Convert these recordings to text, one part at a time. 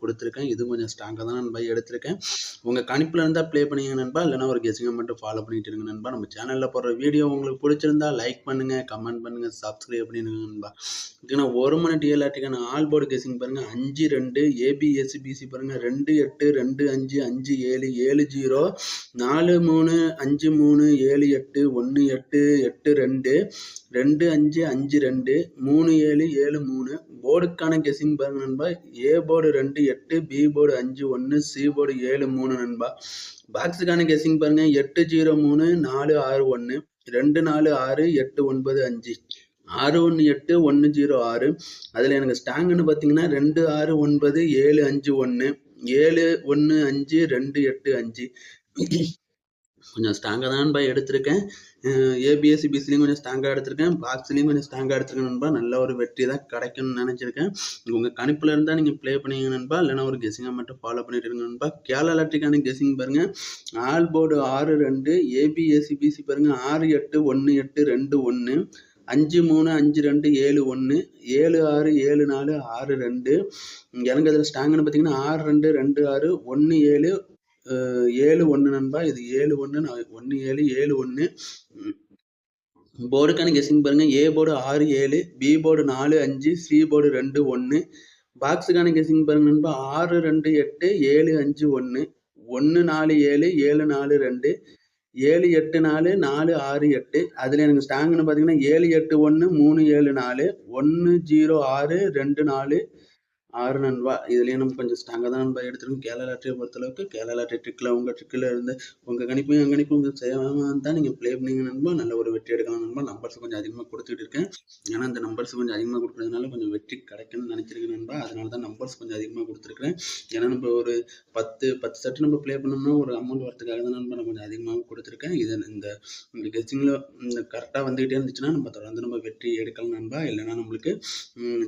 கொடுத்துருக்கேன். இது கொஞ்சம் ஸ்ட்ராங்காக தான் நண்பா எடுத்திருக்கேன். உங்கள் கணிப்பில் இருந்தால் ப்ளே பண்ணிங்க நண்பா. இல்லைனா ஒரு கெஸிங்கை மட்டும் ஃபாலோ பண்ணிட்டு இருங்க நண்பா. நம்ம சேனலில் போடுற வீடியோ உங்களுக்கு பிடிச்சிருந்தா லைக் பண்ணுங்கள் கமெண்ட் பண்ணுங்கள் சப்ஸ்கிரைப் பண்ணிடுங்க நண்பா. இதுக்குன்னா ஒரு மணி டிஎல்ஆர்டிக்கான ஆல் போர்டு கெஸிங் பாருங்கள் அஞ்சு ரெண்டு ஏபிஎஸ்சிபிசி பாருங்கள் ரெண்டு எட்டு ரெண்டு அஞ்சு அஞ்சு ஏழு ஏழு ஜீரோ நாலு மூணு அஞ்சு மூணு ஏழு எட்டு ஒன்று எட்டு எட்டு ரெண்டு ரெண்டு அஞ்சு அஞ்சு ரெண்டு மூணு ஏழு ஏழு மூணு. போர்டுக்கான கெஸிங் பாருங்க நண்பா. ஏ போர்டு ரெண்டு எட்டு பி போர்டு அஞ்சு ஒன்று சி போர்டு ஏழு மூணு நண்பா. பாக்ஸுக்கான கெஸிங் பாருங்க. எட்டு ஜீரோ மூணு நாலு ஆறு ஒன்று ரெண்டு நாலு ஆறு எட்டு ஒன்பது அஞ்சு. ஆறு ஒன்று எட்டு ஒன்று ஜீரோ ஆறு. அதில் எனக்கு ஸ்டாங்குன்னு பார்த்தீங்கன்னா ரெண்டு ஆறு ஒன்பது ஏழு அஞ்சு ஒன்று ஏழு ஒன்று அஞ்சு ரெண்டு எட்டு அஞ்சு. கொஞ்சம் ஸ்ட்ராங்காக தான் நண்பா எடுத்திருக்கேன். ஏபிஎஸ்சி பிசிலையும் கொஞ்சம் ஸ்ட்ராங்காக எடுத்திருக்கேன். பாக்ஸ்லேயும் கொஞ்சம் ஸ்ட்ராங்காக எடுத்திருக்கேன் நண்பா. நல்ல ஒரு வெற்றி தான் கிடைக்கும்னு நினச்சிருக்கேன். உங்கள் கணிப்பில் இருந்தால் நீங்கள் ப்ளே பண்ணிங்க நண்பா. இல்லைனா ஒரு கெஸிங்காக மட்டும் ஃபாலோ பண்ணிட்டு இருங்க நண்பா. கேரளா எலக்ட்ரிக்கான கெஸிங் பாருங்கள் ஆல் போர்டு ஆறு ரெண்டு. ஏபிஎஸ்சி பிசி பாருங்கள் ஆறு எட்டு ஒன்று எட்டு ரெண்டு ஒன்று அஞ்சு மூணு அஞ்சு ரெண்டு ஏழு ஒன்று ஏழு ஆறு ஏழு நாலு ஆறு ரெண்டு. எனக்கு அதில் ஸ்ட்ராங்குன்னு பார்த்தீங்கன்னா ஆறு ரெண்டு ரெண்டு ஆறு ஒன்று ஏழு ஏழு ஒன்று நண்பா இது ஏழு ஒன்று ஒன்று ஏழு ஏழு ஒன்று போர்டுக்கான கெஸ்ஸிங் பாருங்கள் ஏ போர்டு ஆறு ஏழு பி போர்டு நாலு அஞ்சு சி போர்டு ரெண்டு ஒன்று பாக்ஸுக்கான கெஸ்ஸிங் பாருங்க நண்பா. ஆறு ரெண்டு எட்டு ஏழு அஞ்சு ஒன்று ஒன்று நாலு ஏழு ஏழு நாலு ரெண்டு. ஏழு எட்டு நாலு நாலு ஆறு எட்டு. அதில் எனக்கு ஸ்டாங்குன்னு பார்த்தீங்கன்னா ஏழு எட்டு ஒன்று மூணு ஏழு நாலு. ஒன்று ஜீரோ ஆறு ரெண்டு நாலு. ஆறு நண்பா இதுலேயும் நம்ம கொஞ்சம் ஸ்ட்ராங்காக தான் நண்பா எடுத்துருக்கோம் கேரளா லாட்ரியை பொறுத்தளவுக்கு கேரளா லாட்ரி ட்ரிக்கில் உங்கள் ட்ரிக்கில் இருந்து உங்கள் கணிப்பையும் என் கணிப்பும் செய்யாமல் தான் நீங்கள் ப்ளே பண்ணிங்க நண்பா. நல்ல ஒரு வெற்றி எடுக்கலாம் நண்பா. நம்பர்ஸ் கொஞ்சம் அதிகமாக கொடுத்துட்டு இருக்கேன். ஏன்னா அந்த நம்பர்ஸ் கொஞ்சம் அதிகமாக கொடுக்குறதுனால கொஞ்சம் வெற்றி கிடைக்குன்னு நினச்சிருக்கேன் நண்பா. அதனால தான் நம்பர்ஸ் கொஞ்சம் அதிகமாக கொடுத்துருக்குறேன். ஏன்னா நம்ம ஒரு பத்து பத்து செட்டு நம்ம ப்ளே பண்ணோம்னா ஒரு அமௌண்ட் வரதுக்காக தான் நண்பா நான் கொஞ்சம் அதிகமாக கொடுத்துருக்கேன். இது இந்த இந்த கெஸ்டிங்கில் இந்த கரெக்டாக வந்துகிட்டே இருந்துச்சுன்னா நம்ம தொடர்ந்து நம்ம வெற்றி எடுக்கலாம் நண்பா. இல்லைன்னா நம்மளுக்கு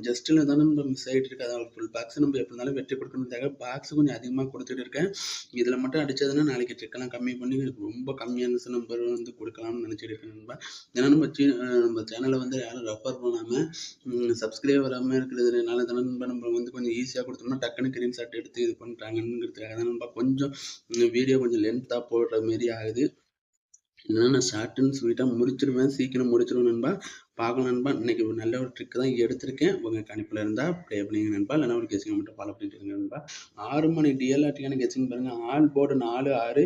ஜஸ்ட்டில் தான் நம்ம மிஸ் ஆகிட்டு இருக்கு அதாவது ஃபுல் பாக்ஸ் நம்ம எப்படி இருந்தாலும் வெற்றி கொடுக்கணுன்றதுக்காக பாக்ஸ் கொஞ்சம் அதிகமாக கொடுத்துட்டு இருக்கேன். இதில் மட்டும் அடித்ததுன்னா நாளைக்கு ட்ரிக்கெல்லாம் கம்மி பண்ணி ரொம்ப கம்மியான நம்பர் வந்து கொடுக்கலாம்னு நினச்சிட்டு இருக்கேன் நண்பா. ஏன்னா நம்ம சி நம்ம சேனலை வந்து யாரும் ரெஃபர் பண்ணாமல் சப்ஸ்கிரைப் வராமல் இருக்கிறதுனால தானே நண்பா நம்ம வந்து கொஞ்சம் ஈஸியாக கொடுத்தோம்னா டக்குன்னு கிரீன் ஷாட் எடுத்து இது பண்ணுறாங்கங்கிறதுக்காக தான் நண்பா. கொஞ்சம் வீடியோ கொஞ்சம் லென்த்தாக போடுற மாரி ஆகுது. இல்லைன்னா நான் ஷார்ட்டுன்னு சொல்லிட்டா முடிச்சிருவேன் சீக்கிரம் முடிச்சிருவேன் நண்பா. பார்க்கலாம் நண்பா. இன்னைக்கு ஒரு நல்ல ஒரு ட்ரிக் தான் எடுத்திருக்கேன். உங்கள் கணிப்பில் இருந்தால் ப்ளே பண்ணிங்க நண்பா. இல்லைனா ஒரு கெஸிங் மட்டும் ஃபாலோ பண்ணிட்டு இருங்க நண்பா. ஆறு மணி டிஎல்ஆர்டிக்கான கெஸிங் பாருங்கள் ஆல் போர்டு நாலு ஆறு.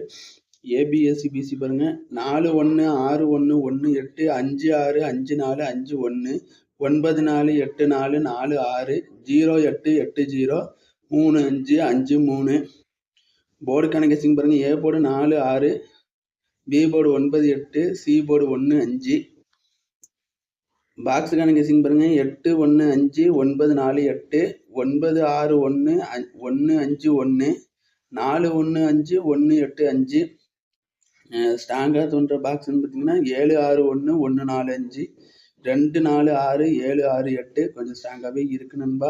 ஏபிஎஸ்சி பிசி பாருங்கள் நாலு ஒன்று ஆறு ஒன்று ஒன்று எட்டு அஞ்சு ஆறு அஞ்சு நாலு அஞ்சு ஒன்று ஒன்பது நாலு எட்டு நாலு நாலு ஆறு. ஜீரோ எட்டு எட்டு ஜீரோ. மூணு அஞ்சு அஞ்சு மூணு. போர்டுக்கான கெஸிங் பாருங்கள் ஏ போர்டு நாலு ஆறு. பி போர்டு ஒன்பது எட்டு சி போர்டு ஒன்று அஞ்சு. பாக்ஸுக்கான சிங் பாருங்கள் எட்டு ஒன்று அஞ்சு ஒன்பது நாலு எட்டு. ஒன்பது ஆறு ஒன்று ஒன்று அஞ்சு ஒன்று நாலு ஒன்று அஞ்சு ஒன்று எட்டு அஞ்சு. ஸ்ட்ராங்காக தோன்ற பாக்ஸ்ன்னு பார்த்தீங்கன்னா ஏழு ஆறு ஒன்று ஒன்று நாலு அஞ்சு. ரெண்டு நாலு ஆறு ஏழு ஆறு எட்டு கொஞ்சம் ஸ்ட்ராங்காகவே இருக்கு நண்பா.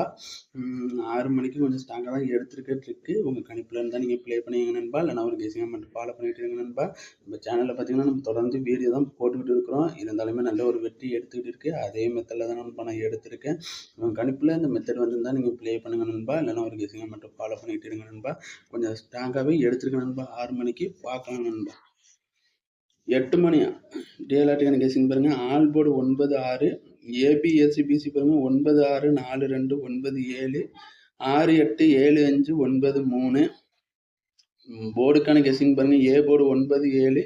ஆறு மணிக்கு கொஞ்சம் ஸ்ட்ராங்காக தான் எடுத்துருக்க ட்ரிக்கு உங்கள் கணிப்பில் இருந்தால் நீங்கள் ப்ளே பண்ணிங்க நண்பா. இல்லைனா ஒரு கெஸிங்காக மட்டும் ஃபாலோ பண்ணிட்டு இருங்க நண்பா. நம்ம சேனலில் பார்த்தீங்கன்னா நம்ம தொடர்ந்து வீடியோ தான் போட்டுக்கிட்டு இருக்கிறோம். இருந்தாலுமே நல்ல ஒரு வெற்றி எடுத்துக்கிட்டு இருக்கு. அதே மெத்தடில் தான் நண்பா நான் எடுத்திருக்கேன். உங்கள் கணிப்பில் இந்த மெத்தட் வந்திருந்தால் நீங்கள் ப்ளே பண்ணுங்க நண்பா. இல்லைனா ஒரு கெஸிங்காக மட்டும் ஃபாலோ பண்ணிட்டு இருங்க நண்பா. கொஞ்சம் ஸ்ட்ராங்காகவே எடுத்துருக்க நண்பா. ஆறு மணிக்கு பார்க்கலாம் நண்பா. எட்டு மணி. டிஎல்ஆர்டிக்கான கேசிங் பாருங்கள் ஆல் போர்டு ஒன்பது ஆறு ஏபிஎஸ்சிபிசி பாருங்கள் ஒன்பது ஆறு நாலு ரெண்டு ஒன்பது ஏழு ஆறு எட்டு ஏழு அஞ்சு ஒன்பது மூணு. போர்டுக்கான கெஸ்ஸிங் பாருங்கள் ஏ போர்டு ஒன்பது ஏழு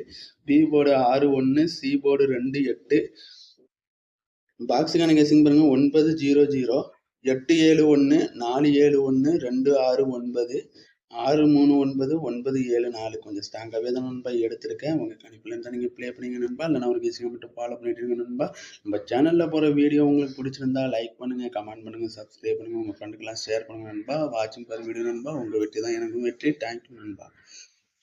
பி போர்டு ஆறு ஒன்று சி போர்டு ரெண்டு எட்டு. பாக்ஸுக்கான கெஸ்ஸிங் பாருங்கள் ஒன்பது ஜீரோ ஜீரோ எட்டு ஏழு ஒன்று நாலு ஏழு ஒன்று ரெண்டு ஆறு ஒன்பது. ஆறு மூணு ஒன்பது ஒன்பது ஏழு நாலு. கொஞ்சம் ஸ்ட்ராங்காகவே தான் நண்பா எடுத்திருக்கேன். உங்கள் கணிப்பில் நீங்கள் ப்ளே பண்ணிங்க நண்பா. இல்லைனா ஒரு கெஸிங்கை மட்டும் ஃபாலோ பண்ணிட்டு இருங்க நண்பா. நம்ம சேனலில் போகிற வீடியோ உங்களுக்கு பிடிச்சிருந்தா லைக் பண்ணுங்கள் கமெண்ட் பண்ணுங்கள் சப்ஸ்கிரைப் பண்ணுங்கள் உங்கள் ஃப்ரெண்டுக்கெல்லாம் ஷேர் பண்ணுங்கள் நண்பா. வாட்சிங் பார் வீடியோ நண்பா. உங்கள் வெற்றி தான் எனக்கும் வெற்றி. தேங்க்யூ நண்பா.